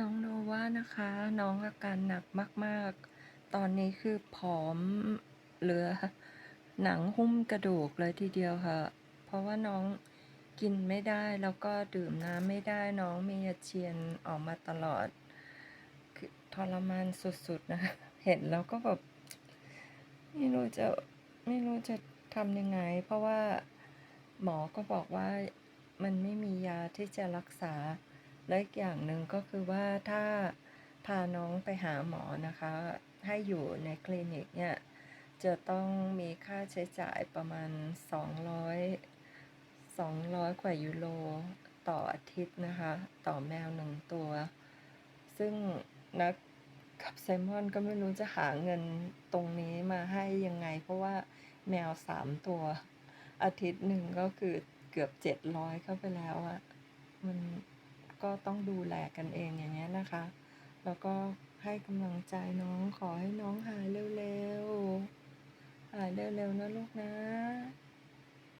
น้องโนวานะคะ น้องอาการหนักมาก ๆ ตอนนี้คือผอมเหลือ หนังหุ้มกระดูกเลยทีเดียวค่ะ เพราะว่าน้องกินไม่ได้แล้วก็ดื่มน้ำไม่ได้น้องมีอาเจียนออกมาตลอด คือทรมานสุด ๆ นะคะ เห็นแล้วก็แบบ ไม่รู้จะไม่รู้จะทำยังไง เพราะว่าหมอก็บอกว่ามันไม่มียาที่จะรักษา และอีกอย่างหนึ่งก็คือว่าถ้าพาน้องไปหาหมอนะคะ ให้อยู่ในคลินิกเนี่ยจะต้องมีค่าใช้จ่ายประมาณ 200 200 กว่ายูโรต่ออาทิตย์นะคะ ต่อแมวหนึ่งตัว ซึ่งนักกับไซมอนก็ไม่รู้จะหาเงินตรงนี้มาให้ยังไง เพราะว่าแมวสามตัว อาทิตย์หนึ่งก็คือเกือบ700เข้าไปแล้วอะมัน ก็ต้องดูแลกันเองอย่างเงี้ยนะคะ แล้วก็ให้กำลังใจน้องขอให้น้องหายเร็วๆ หายเร็วๆนะลูกนะ